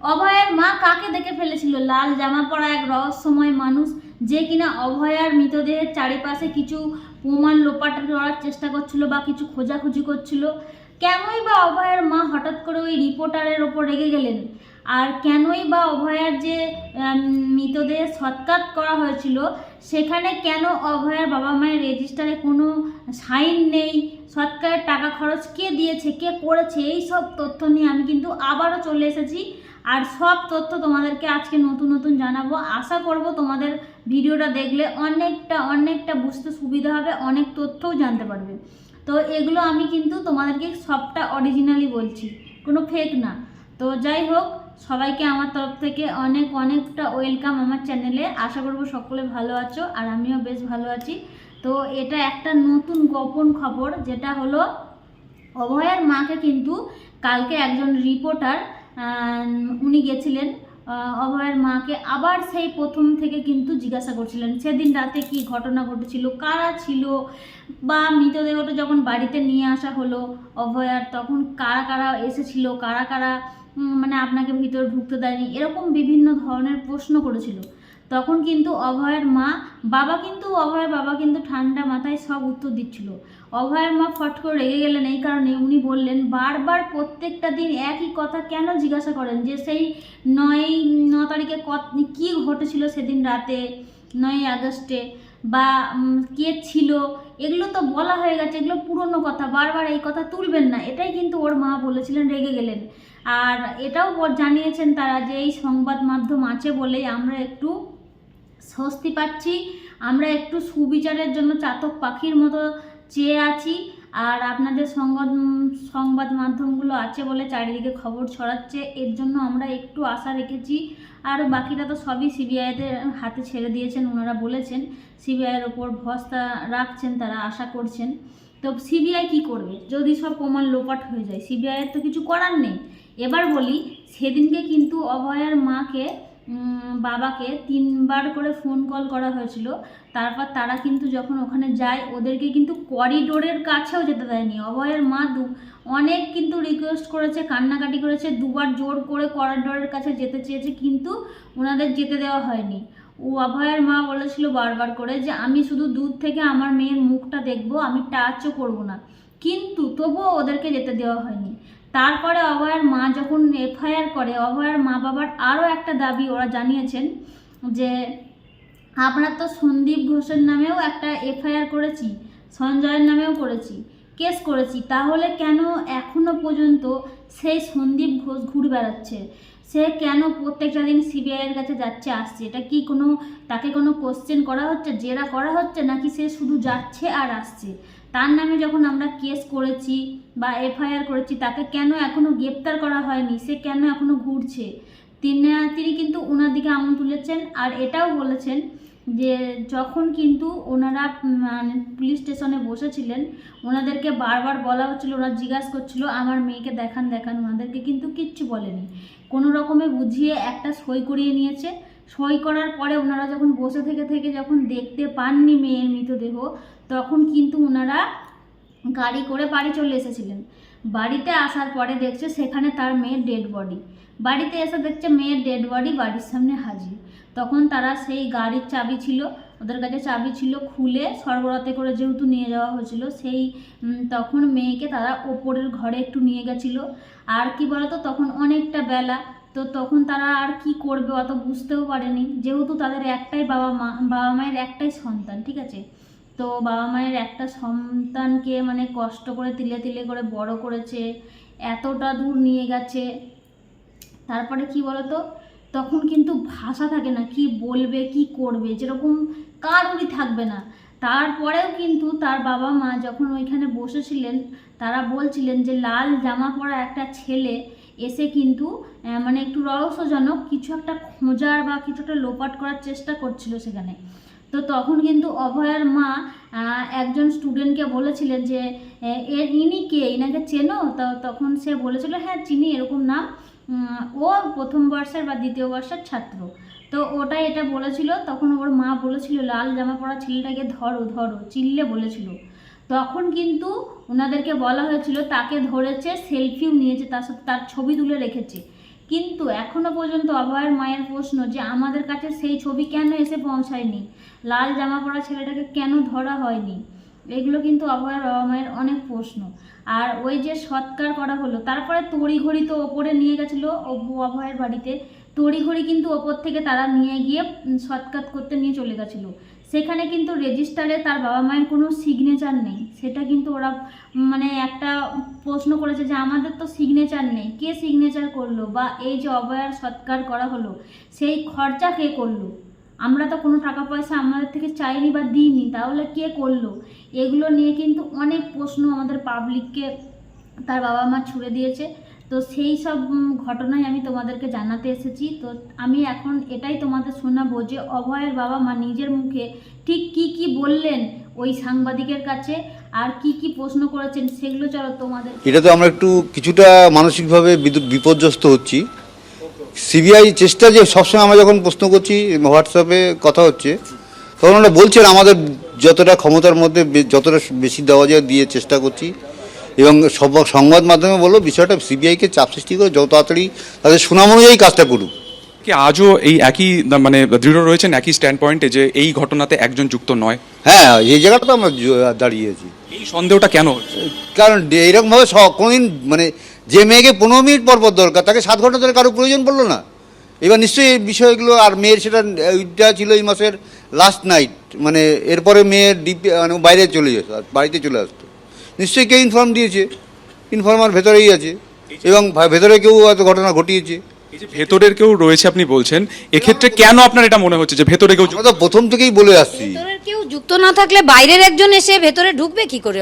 অভয়ের মা কাকে দেখে ফেলেছিল? লাল জামা পরা এক রহস্যময় মানুষ যে কিনা অভয়ার মৃতদেহের চারিপাশে কিছু প্রমাণ লোপাট করার চেষ্টা করছিল বা কিছু খোঁজাখুঁজি করছিল। কেনই বা অভয়ের মা হঠাৎ করে ওই রিপোর্টারের ওপর রেগে গেলেন? আর কেনই বা অভয়ার যে মৃতদেহ সৎকার করা হয়েছিল, সেখানে কেন অভয়ার বাবা মায়ের রেজিস্টারে কোনো সাইন নেই? সৎকারের টাকা খরচ কে দিয়েছে? কে করেছে? এই সব তথ্য নিয়ে আমি কিন্তু আবারও চলে এসেছি আর সব তথ্য তোমাদেরকে আজকে নতুন নতুন জানাব। আশা করব তোমাদের ভিডিওটা দেখলে অনেকটা অনেকটা বুঝতে সুবিধা হবে, অনেক তথ্যও জানতে পারবে। তো এগুলো আমি কিন্তু তোমাদেরকে সবটা অরিজিনালি বলছি, কোনো ফেক না। তো যাই হোক, সবাইকে আমার তরফ থেকে অনেক, অনেকটা ওয়েলকাম আমার চ্যানেলে আশা করব সকলে ভালো আছো আর আমিও বেশ ভালো আছি। তো এটা একটা নতুন গোপন খবর, যেটা হলো অভয়ার মাকে কিন্তু কালকে একজন রিপোর্টার উনি গেছিলেন অভয়ের মাকে। আবার সেই প্রথম থেকে কিন্তু জিজ্ঞাসা করছিলেন, সেদিন রাতে কি ঘটনা ঘটেছিল, কারা ছিল? বা মৃতদেহটা যখন বাড়িতে নিয়ে আসা হলো অভয়ার, তখন কারা কারা এসেছিল, কারা কারা মানে আপনাকে ভিতরে ঢুকতে দেয়নি, এরকম বিভিন্ন ধরনের প্রশ্ন করেছিল। তখন কিন্তু অভয়ের মা, বাবা কিন্তু, অভয়ের বাবা কিন্তু ঠান্ডা মাথায় সব উত্তর দিচ্ছিল। অভয়ের মা ফট করে রেগে গেলেন এই কারণে উনি বললেন, বারবার প্রত্যেকটা দিন একই কথা কেন জিজ্ঞাসা করেন যে সেই নয়, ন তারিখে কত, কী ঘটেছিল সেদিন রাতে, নয় আগস্টে? বা কে ছিল? এগুলো তো বলা হয়ে গেছে, এগুলো পুরনো কথা, বারবার এই কথা তুলবেন না। এটাই কিন্তু ওর মা বলেছিলেন, রেগে গেলেন। আর এটাও জানিয়েছেন তারা যে এই সংবাদ মাধ্যম আছে বলেই আমরা একটু স্বস্তি পাচ্ছি, আমরা একটু সুবিচারের জন্য চাতক পাখির মতো চেয়ে আছি আর আপনাদের সংবাদ সংবাদ মাধ্যমগুলো আছে বলে চারিদিকে খবর ছড়াচ্ছে, এর জন্য আমরা একটু আশা রেখেছি। আর বাকিটা তো সবই সিবিআইদের হাতে ছেড়ে দিয়েছেন, ওনারা বলেছেন। সিবিআইয়ের ওপর ভরসা রাখছেন, তারা আশা করছেন। তো সিবিআই কি করবে? যদি সব প্রমাণ লোপাট হয়ে যায়, সিবিআইয়ের তো কিছু করার নেই। এবার বলি, সেদিনকে কিন্তু অভয়ার মাকে বাবাকে তিনবার করে ফোন কল করা হয়েছিল। তারপর তারা কিন্তু যখন ওখানে যায়, ওদেরকে কিন্তু করিডোরের কাছেও যেতে দেয়নি। অভয়ের মা দু, অনেক কিন্তু রিকোয়েস্ট করেছে, কান্নাকাটি করেছে, দুবার জোর করে করিডোরের কাছে যেতে চেয়েছে, কিন্তু ওনাদের যেতে দেওয়া হয়নি। ও, অভয়ের মা বলেছিল বারবার করে যে, আমি শুধু দূর থেকে আমার মেয়ের মুখটা দেখব, আমি টাচও করব না। কিন্তু তবুও ওদেরকে যেতে দেওয়া হয়নি। তারপরে অভয়ের মা যখন এফআইআর করে, অভয়ের মা বাবার আরও একটা দাবি ওরা জানিয়েছেন যে, আমরা তো সন্দীপ ঘোষের নামেও একটা এফআইআর করেছি, সঞ্জয়ের নামেও করেছি, কেস করেছি, তাহলে কেন এখনও পর্যন্ত সেই সন্দীপ ঘোষ ঘুরে বেড়াচ্ছে? সে কেন প্রত্যেকটা দিন সিবিআইয়ের কাছে যাচ্ছে, আসছে? এটা কি কোনো, তাকে কোনো কোশ্চেন করা হচ্ছে, জেরা করা হচ্ছে, নাকি সে শুধু যাচ্ছে আর আসছে? তার নামে যখন আমরা কেস করেছি বা এফআইআর করেছি, তাকে কেন এখনও গ্রেপ্তার করা হয়নি? সে কেন এখনও ঘুরছে? তিনি তিনি কিন্তু ওনার দিকে আঙুল তুলেছেন আর এটাও বলেছেন যে যখন কিন্তু ওনারা মানে পুলিশ স্টেশনে বসেছিলেন ওনাদেরকে বারবার বলা হচ্ছিল, ওরা জিজ্ঞাসা করছিল, আমার মেয়েকে দেখান দেখান। ওনাদেরকে কিন্তু কিচ্ছু বলেনি। কোনো রকমে বুঝিয়ে একটা সই করিয়ে নিয়েছে। সই করার পরে ওনারা যখন বসে থেকে থেকে যখন দেখতে পাননি মেয়ের মৃতদেহ তখন কিন্তু ওনারা গাড়ি করে বাড়ি চলে এসেছিলেন। বাড়িতে আসার পরে দেখছে সেখানে তার মেয়ের ডেড বডি বাড়িতে এসে দেখছে মেয়ের ডেড বডি বাড়ির সামনে হাজির। তখন তারা সেই গাড়ির চাবি ছিল, ওদের কাছে চাবি ছিল খুলে সরবরাতে করে যেহেতু নিয়ে যাওয়া হয়েছিল, সেই তখন মেয়েকে তারা ওপরের ঘরে একটু নিয়ে গেছিল। আর কি বলতো, তখন অনেকটা বেলা। তো তখন তারা আর কি করবে অত বুঝতেও পারেনি। যেহেতু তাদের একটাই বাবা মা, বাবা মায়ের একটাই সন্তান, ঠিক আছে? তো বাবা মায়ের একটা সন্তানকে মানে কষ্ট করে তিলে তিলে করে বড় করেছে, এতটা দূর নিয়ে গেছে। তারপরে কি বলতো? তখন কিন্তু ভাষা থাকে না, কি বলবে, কি করবে, যেরকম কারোরই থাকবে না। তারপরেও কিন্তু তার বাবা মা যখন ওইখানে বসেছিলেন, তারা বলছিলেন যে, লাল জামা পরা একটা ছেলে এসে কিন্তু মানে একটু রহস্যজনক কিছু একটা খোঁজার বা কিছু একটা লোপাট করার চেষ্টা করছিল সেখানে। তো তখন কিন্তু অভয়ার মা একজন স্টুডেন্টকে বলেছিলেন যে এর ইনি কে? ইনাকে চেনো? তো তখন সে বলেছিল হ্যাঁ চিনি, এরকম নাম। ও প্রথম বর্ষের বা দ্বিতীয় বর্ষের ছাত্র। তো ওটাই এটা বলেছিল। তখন ওর মা বলেছিল, লাল জামা পরা ছেলেটাকে ধরো ধরো। চিল্লে বলেছিল। তখন কিন্তু ওনাদেরকে বলা হয়েছিল, তাকে ধরেছে সেলফিও নিয়েছে, তার সাথে তার ছবি তুলে রেখেছে। কিন্তু এখনও পর্যন্ত অভয়ের মায়ের প্রশ্ন যে, আমাদের কাছে সেই ছবি কেন এসে পৌঁছায়নি? লাল জামা পরা ছেলেটাকে কেন ধরা হয়নি? এগুলো কিন্তু অভয়ের বাবা মায়ের অনেক প্রশ্ন। আর ওই যে সৎকার করা হলো, তারপরে তড়িঘড়ি তো ওপরে নিয়ে গেছিল অভয়ের বাড়িতে। তড়িঘড়ি কিন্তু ওপর থেকে তারা নিয়ে গিয়ে সৎকার করতে নিয়ে চলে গেছিল। সেখানে কিন্তু রেজিস্টারে তার বাবা মায়ের কোনো সিগনেচার নেই। সেটা কিন্তু ওরা মানে একটা প্রশ্ন করেছে যে, আমাদের তো সিগনেচার নেই। কে সিগনেচার করল? বা এই যে অবয়ার সৎকার করা হলো, সেই খরচা কে করল? আমরা তো কোনো টাকা পয়সা আমাদের থেকে চাইনি বা দিইনি, তাহলে কে করল? এগুলো নিয়ে কিন্তু অনেক প্রশ্ন আমাদের পাবলিককে তার বাবা মা ছুড়ে দিয়েছে। তো সেই সব ঘটনাই আমি তোমাদেরকে জানাতে এসেছি। তো আমি এখন এটাই তোমাদের শোনাবো যে অভয়ের বাবা মা নিজের মুখে ঠিক কি কি বললেন ওই সাংবাদিকের কাছে আর কি কি প্রশ্ন করেছেন সেগুলো চলো তোমাদের এটা তো আমরা একটু কিছুটা মানসিকভাবে বিপর্যস্ত হচ্ছি। সিবিআই চেষ্টা যে সবসময় আমরা যখন প্রশ্ন করছি হোয়াটসঅ্যাপে কথা হচ্ছে, তখন ওরা বলছেন আমাদের যতটা ক্ষমতার মধ্যে যতটা বেশি দেওয়া যায় দিয়ে চেষ্টা করছি। এবং সব সংবাদ মাধ্যমে বলল বিষয়টা সিবিআইকে চাপ সৃষ্টি করে যত তাড়াতাড়ি তাদের সুনাম অনুযায়ী কাজটা করুক। কি আজও এই একই মানে দৃঢ় রয়েছেন একই স্ট্যান্ড পয়েন্টে যে এই ঘটনাতে একজন যুক্ত নয়? হ্যাঁ এই জায়গাটা তো আমরা দাঁড়িয়েছি। এই সন্দেহটা কেন কারণ এইরকমভাবে স- কোনোদিন মানে যে মেয়েকে পনেরো মিনিট পর পর দরকার তাকে সাত ঘণ্টা ধরে কারও প্রয়োজন পড়ল না। এবার নিশ্চয়ই এই বিষয়গুলো আর মেয়ের সেটা ওইটা ছিল এই মাসের লাস্ট নাইট মানে এরপরে মেয়ের ডিপি মানে বাইরে চলে যেত বাড়িতে চলে আসতো। নিশ্চয়ই কেউ ইনফর্ম দিয়েছে। ইনফর্মার ভেতরেই আছে এবং ভেতরে কেউ হয়তো ঘটনা ঘটিয়েছে। ভেতরের কেউ রয়েছে আপনি বলছেন এক্ষেত্রে কেন আপনার এটা মনে হচ্ছে যে ভেতরে কেউ আমরা তো প্রথম থেকেই বলে আসছি। ভেতরের কেউ যুক্ত না থাকলে বাইরের একজন এসে ভেতরে ঢুকবে কি করে?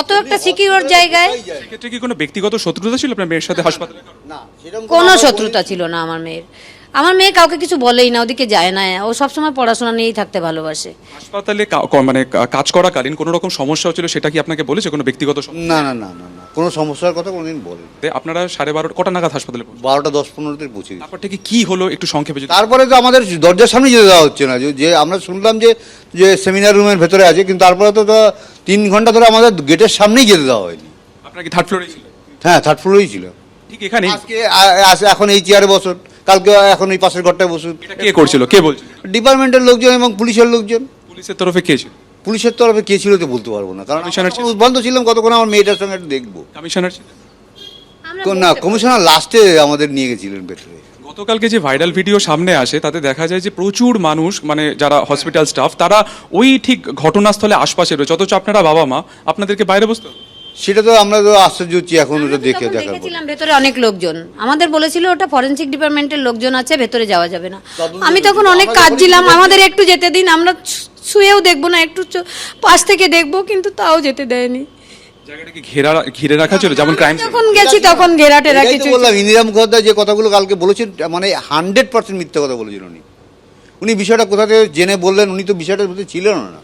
অত একটা সিকিউর জায়গায় সেক্ষেত্রে কি কোনো ব্যক্তিগত শত্রুতা ছিল আপনার মেয়ের সাথে হাসপাতালে? না কোনো শত্রুতা ছিল না আমার মেয়ের। আমার মেয়ে কাউকে কিছু বলেই না ওদিকে যায় না। ও সবসময় পড়াশোনা নিয়েই থাকতে ভালোবাসে। হাসপাতালে কা- মানে কা- কাজ করাকালীন কোনো রকম সমস্যা হচ্ছিল সেটা কি আপনাকে বলেছে কোনো ব্যক্তিগত সমস্যা না না না না না। কোনো সমস্যার কথা কোনোদিন বলেন। আপনারা সাড়ে বারো কটা নাগাদ হাসপাতালে? বারোটা দশ পনেরোতে পৌঁছে গেছি। তারপর থেকে কি হলো একটু সংক্ষেপে যদি তারপরে তো আমাদের দরজার সামনে যেতে দেওয়া হচ্ছে না। যে- যে আমরা শুনলাম যে যে সেমিনার রুমের ভেতরে আছে কিন্তু তারপরে তো তো তিন ঘণ্টা ধরে আমাদের গেটের সামনেই যেতে দেওয়া হয়নি। আপনার কি থার্ড ফ্লোরে ছিল? হ্যাঁ থার্ড ফ্লোরেই ছিল। ঠিক এখানে আজকে আ- এখন এই চেয়ারে বসুন। কালকে এখন ওই পাশের ঘরটায় বসুন এটা কে করছিল? কে বলছিল? ডিপার্টমেন্টের লোকজন এবং পুলিশের লোকজন। পুলিশের তরফে কে ছিল? পুলিশের তরফে কে ছিল তো বলতে পারব না কারণ কমিশনার বন্ধ ছিলাম কতক্ষণ আমার মেয়েটার সঙ্গে একটু দেখব। কমিশনার ছিল না কমিশনার লাস্টে আমাদের নিয়ে গেছিলেন ভেতরে গতকালকে যে ভাইরাল ভিডিও সামনে আসে তাতে দেখা যায় যে প্রচুর মানুষ মানে যারা হসপিটাল স্টাফ তারা ওই ঠিক ঘটনাস্থলে আশপাশে রয়েছে। অথচ আপনারা বাবা মা আপনাদেরকে বাইরে বসতে? সেটা তো আমরা তো আশ্চর্য হচ্ছি এখন ওটা দেখে তখন দেখার পর। দেখেছিলাম ভেতরে অনেক লোকজন। আমাদের বলেছিল ওটা ফরেনসিক ডিপার্টমেন্টের লোকজন আছে ভেতরে যাওয়া যাবে না। আমি তখন অনেক আমরা কাজ যখন ছিলাম আমাদের একটু যেতে দিন আমরা শুয়েও দেখব না একটু পাশ থেকে দেখব কিন্তু তাও যেতে দেয়নি। জায়গাটাকে ঘেরা ঘিরে রাখা ছিল যেমন ক্রাইম যখন গেছি তখন ঘেরা টেরা কিছু বললাম ইন্দিরা মুখোপাধ্যায় যে কথাগুলো কালকে বলেছেন মানে হান্ড্রেড পার্সেন্ট মিথ্যা কথা বলেছেন উনি। উনি বিষয়টা কোথা থেকে জেনে বললেন উনি তো বিষয়টার মধ্যে ছিলেন না।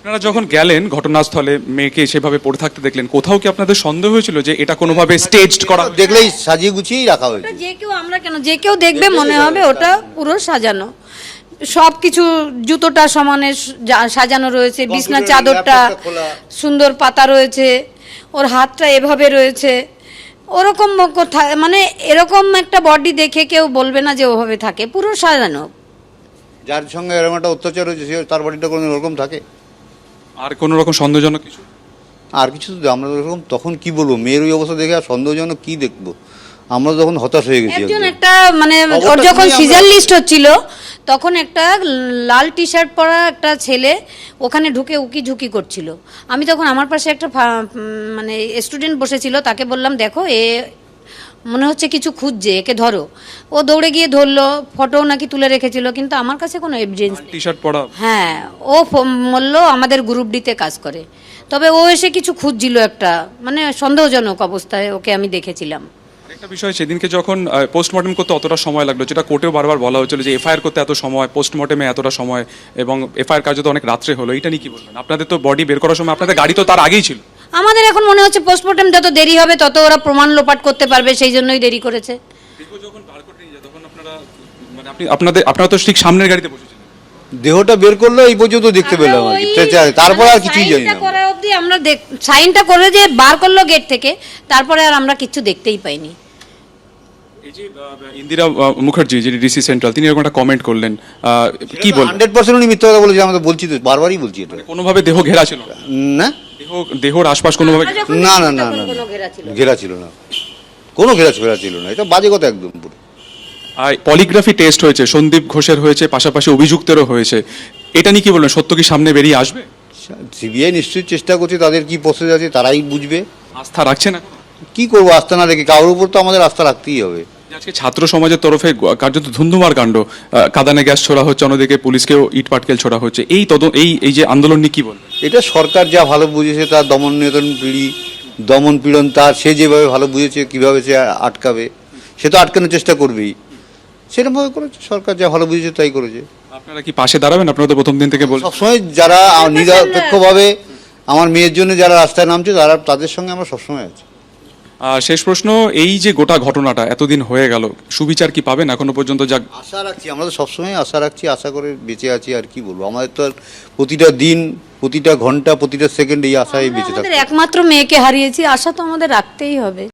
আপনারা যখন গেলেন ঘটনাস্থলে মেয়েকে সেভাবে পড়ে থাকতে দেখলেন কোথাও কি আপনাদের সন্দেহ হয়েছিল যে এটা কোনোভাবে স্টেজড করা দেখলেই সাজিয়ে গুছিয়েই রাখা হয়েছে। যে কেউ আমরা কেন? যে কেউ দেখবে মনে হবে ওটা পুরো সাজানো। সব কিছু জুতোটা সমানে সাজানো রয়েছে বিছনা চাদরটা সুন্দর পাতা রয়েছে ওর হাতটা এভাবে রয়েছে। ওরকম কোথা- মানে এরকম একটা বডি দেখে কেউ বলবে না যে ওভাবে থাকে পুরো সাজানো। যার সঙ্গে এরকম একটা অত্যাচার হয়েছে সে তার বডিটা কোনো ওরকম থাকে? আর কোনো রকম সন্দেহজনক কিছু? আর কিছু তো আমরা ওরকম তখন কি বলব? মেয়ের ওই অবস্থা দেখে আর সন্দেহজনক কি দেখব? আমরা তখন হতাশ হয়ে গেছি একজন একটা মানে ওর যখন সিজার লিস্ট হচ্ছিল তখন একটা লাল টি শার্ট পরা একটা ছেলে ওখানে ঢুকে উকি ঝুঁকি করছিল। আমি তখন আমার পাশে একটা ফা- মানে স্টুডেন্ট বসেছিল তাকে বললাম দেখো এ মনে হচ্ছে কিছু খুঁজছে একে ধরো। ও দৌড়ে গিয়ে ধরলো ফটো নাকি তুলে রেখেছিল কিন্তু আমার কাছে কোনো এভিডেন্স টি শার্ট পরা। হ্যাঁ ও বলল আমাদের গ্রুপ ডিতে কাজ করে। তবে ও এসে কিছু খুঁজছিল একটা মানে সন্দেহজনক অবস্থায় ওকে আমি দেখেছিলাম। একটা বিষয় সেদিনকে যখন পোস্টমর্টম করতে অতটা সময় লাগল যেটা কোর্টেও বারবার বলা হয়েছিল যে এফআইআর করতে এত সময় পোস্টমর্টমে এতটা সময় এবং এফআইআর কাজ তো অনেক রাত্রে হলো এটা নিয়ে কি বলবেন? আপনাদের তো বডি বের করার সময় আপনাদের গাড়ি তো তার আগেই ছিল। আমাদের এখন মনে হচ্ছে পোস্টমর্টম যত দেরি হবে তত ওরা প্রমাণ লোপাট করতে পারবে সেই জন্যই দেরি করেছে। মানে আপনি আপনাদের আপনারা তো ঠিক সামনের গাড়িতে বসেছিলেন দেহটা বের করলে এই পর্যন্ত দেখতে পেলাম আর কি তারপর আর কিছুই জানি না। করা অবধি আমরা সাইনটা করে যে বার করল গেট থেকে তারপরে আর আমরা কিছু দেখতেই পাইনি। এই যে ইন্দিরা মুখার্জি যিনি ডিসি সেন্ট্রাল তিনি এরকম একটা কমেন্ট করলেন কি বল হান্ড্রেড পার্সেন্ট উনি মিথ্যা কথা বলেছে আমাদের বলছি তো বারবারই বলছি এটা। কোনোভাবে দেহ ঘেরা ছিল না? না। দেহ দেহর আশপাশ কোনোভাবে না না না না ঘেরা ছিল না। না। কোনো ঘেরা ঘেরা ছিল না। এটা বাজে কথা একদম পুরো। আর পলিগ্রাফি টেস্ট হয়েছে সন্দীপ ঘোষের হয়েছে পাশাপাশি অভিযুক্তেরও হয়েছে। এটা নিয়ে কি বলবেন? সত্য কি সামনে বেরিয়ে আসবে? সিবিআই নিশ্চয়ই চেষ্টা করছে তাদের কি প্রসেস আছে তারাই বুঝবে। আস্থা রাখছেন এখন কি করব আস্থা না রেখে? কারোর উপর তো আমাদের আস্থা রাখতেই হবে। আজকে ছাত্র সমাজের তরফে কার্যত ধুন্ধুমার কাণ্ড কাদানে গ্যাস ছোড়া হচ্ছে অন্যদিকে পুলিশকেও ইট পাটকেল ছোড়া হচ্ছে। এই তদন্ত এই এই যে আন্দোলন নিয়ে কি বলবেন? এটা সরকার যা ভালো বুঝেছে তার দমন নিয়ন্ত্রণ পিড়ি দমন পীড়ন তার সে যেভাবে ভালো বুঝেছে কীভাবে সে আটকাবে সে তো আটকানোর চেষ্টা করবেই। সেরকমভাবে করেছে সরকার যা ভালো বুঝেছে তাই করেছে। আপনারা কি পাশে দাঁড়াবেন? আপনারা তো প্রথম দিন থেকে বলছেন সবসময় যারা নিরপেক্ষভাবে আমার মেয়ের জন্য যারা রাস্তায় নামছে তারা তাদের সঙ্গে আমরা সবসময় আছি। শেষ প্রশ্ন এই যে গোটা ঘটনাটা এতদিন হয়ে গেল সুবিচার কি পাবেন এখনও পর্যন্ত? যা আশা রাখছি আমরা তো সবসময় আশা রাখছি আশা করে বেঁচে আছি আর কি বলব? আমাদের তো আর প্রতিটা দিন প্রতিটা ঘণ্টা প্রতিটা সেকেন্ড এই আশায় বেঁচে থাকি একমাত্র মেয়েকে হারিয়েছি আশা তো আমাদের রাখতেই হবে।